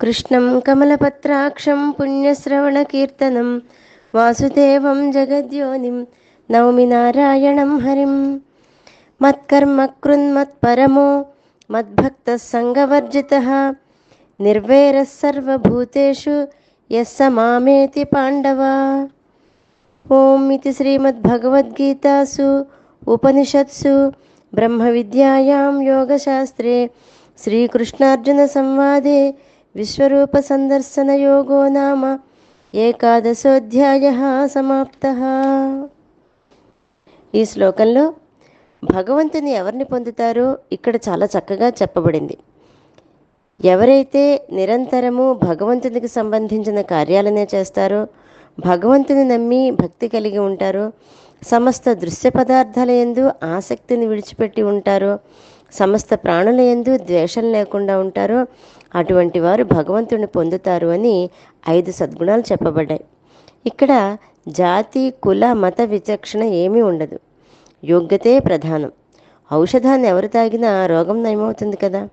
కృష్ణం కమలపత్రాక్షం పుణ్యశ్రవణకీర్తనం వాసుదేవం జగద్యోనిం నౌమి నారాయణం హరిం. మత్కర్మ కృన్మత్పరమో మద్భక్త సంగవర్జిత నిర్వేర సర్వభూతేషు యస్స మామేతి పాండవ. ఓం ఇది శ్రీమద్భగవద్గీతాసు ఉపనిషత్సు బ్రహ్మ విద్యాయాం యోగశాస్త్రే శ్రీకృష్ణార్జున సంవాదే విశ్వరూప సందర్శన యోగో నామ ఏకాదశోధ్యాయ సమాప్త. ఈ శ్లోకంలో భగవంతుని ఎవరిని పొందుతారో ఇక్కడ చాలా చక్కగా చెప్పబడింది. ఎవరైతే నిరంతరము భగవంతునికి సంబంధించిన కార్యాలనే చేస్తారో భగవంతుని నమ్మి భక్తి కలిగి ఉంటారో సమస్త దృశ్య పదార్థాల ఎందు ఆసక్తిని విడిచిపెట్టి ఉంటారో సమస్త ప్రాణుల ఎందు ద్వేషం లేకుండా ఉంటారో అటువంటి వారు భగవంతుని పొందుతారు అని ఐదు సద్గుణాలు చెప్పబడ్డాయి. ఇక్కడ జాతి కుల మత విచక్షణ ఏమీ ఉండదు. యోగ్యతే ప్రధానం. ఔషధాన్ని ఎవరు తాగినా రోగం నయమవుతుంది కదా.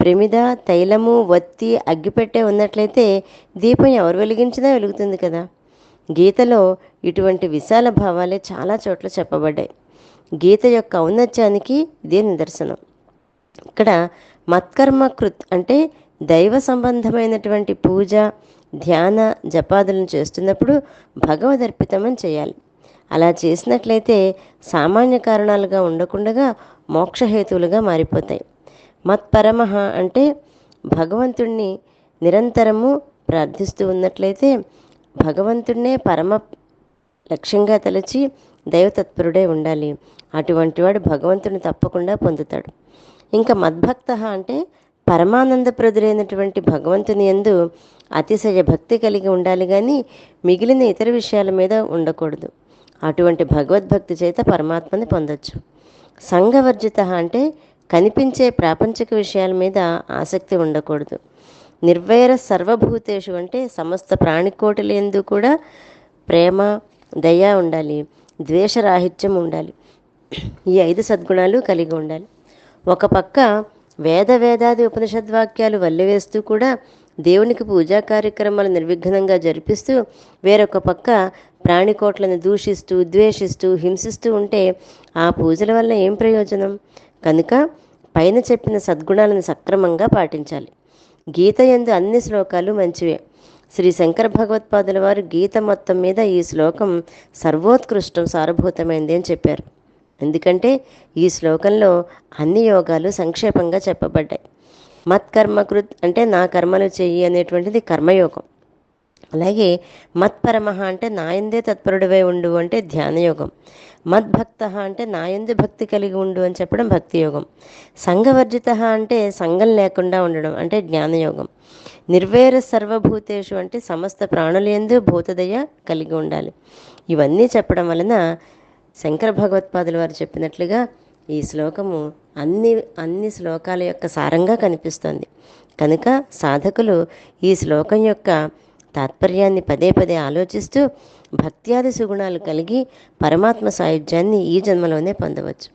ప్రమిద తైలము వత్తి అగ్గిపెట్టే ఉన్నట్లయితే దీపం ఎవరు వెలిగించినా వెలుగుతుంది కదా. గీతలో ఇటువంటి విశాల భావాలే చాలా చోట్ల చెప్పబడ్డాయి. గీత యొక్క ఔన్నత్యానికి ఇదే నిదర్శనం. ఇక్కడ మత్కర్మ కృత్ అంటే దైవ సంబంధమైనటువంటి పూజ ధ్యాన జపాదులను చేస్తున్నప్పుడు భగవదర్పితమని చేయాలి. అలా చేసినట్లయితే సామాన్య కారణాలుగా ఉండకుండా మోక్షహేతువులుగా మారిపోతాయి. మత్పరమహ అంటే భగవంతుణ్ణి నిరంతరము ప్రార్థిస్తూ ఉన్నట్లయితే భగవంతుణ్ణే పరమ లక్ష్యంగా తలచి దైవతత్పరుడే ఉండాలి. అటువంటి వాడు భగవంతుని తప్పకుండా పొందుతాడు. ఇంకా మద్భక్త అంటే పరమానందప్రదుడైనటువంటి భగవంతుని ఎందు అతిశయ భక్తి కలిగి ఉండాలి కానీ మిగిలిన ఇతర విషయాల మీద ఉండకూడదు. అటువంటి భగవద్భక్తి చేత పరమాత్మని పొందొచ్చు. సంఘవర్జిత అంటే కనిపించే ప్రాపంచిక విషయాల మీద ఆసక్తి ఉండకూడదు. నిర్వైర సర్వభూతేషు అంటే సమస్త ప్రాణికోటుల ఎందు కూడా ప్రేమ దయ ఉండాలి. ద్వేషరాహిత్యం ఉండాలి. ఈ ఐదు సద్గుణాలు కలిగి ఉండాలి. ఒక పక్క వేద వేదాది ఉపనిషద్వాక్యాలు వల్లివేస్తూ కూడా దేవునికి పూజా కార్యక్రమాలు నిర్విఘ్నంగా జరిపిస్తూ వేరొక పక్క ప్రాణికోట్లను దూషిస్తూ ద్వేషిస్తూ హింసిస్తూ ఉంటే ఆ పూజల వల్ల ఏం ప్రయోజనం? కనుక పైన చెప్పిన సద్గుణాలను సక్రమంగా పాటించాలి. గీత ఎందు అన్ని శ్లోకాలు మంచివే. శ్రీ శంకర భగవత్పాదుల వారు గీత మొత్తం మీద ఈ శ్లోకం సర్వోత్కృష్టం సారభూతమైంది అని చెప్పారు. ఎందుకంటే ఈ శ్లోకంలో అన్ని యోగాలు సంక్షేపంగా చెప్పబడ్డాయి. మత్కర్మకృత్ అంటే నా కర్మలు చెయ్యి అనేటువంటిది కర్మయోగం. అలాగే మత్పరమహ అంటే నాయందే తత్పరుడివై ఉండు అంటే ధ్యానయోగం. మద్భక్త అంటే నాయందు భక్తి కలిగి ఉండు అని చెప్పడం భక్తి యోగం సంఘవర్జిత అంటే సంఘం లేకుండా ఉండడం అంటే జ్ఞానయోగం. నిర్వేర సర్వభూతేషు అంటే సమస్త ప్రాణుల ఎందు భూతదయ కలిగి ఉండాలి. ఇవన్నీ చెప్పడం వలన శంకర భగవత్పాదుల వారు చెప్పినట్లుగా ఈ శ్లోకము అన్ని అన్ని శ్లోకాల యొక్క సారంగా కనిపిస్తుంది. కనుక సాధకులు ఈ శ్లోకం యొక్క తాత్పర్యాన్ని పదే పదే ఆలోచిస్తూ భక్త్యాది సుగుణాలు కలిగి పరమాత్మ సాయుధ్యాన్ని ఈ జన్మలోనే పొందవచ్చు.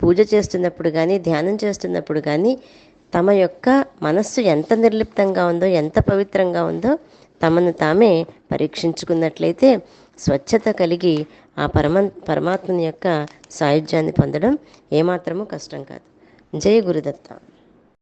పూజ చేస్తున్నప్పుడు కానీ ధ్యానం చేస్తున్నప్పుడు కానీ తమ యొక్క మనస్సు ఎంత నిర్లిప్తంగా ఉందో ఎంత పవిత్రంగా ఉందో తమను తామే పరీక్షించుకున్నట్లయితే స్వచ్ఛత కలిగి ఆ పరమ పరమాత్మని యొక్క సాయుధ్యాన్ని పొందడం ఏమాత్రమూ కష్టం కాదు. జయ గురుదత్త.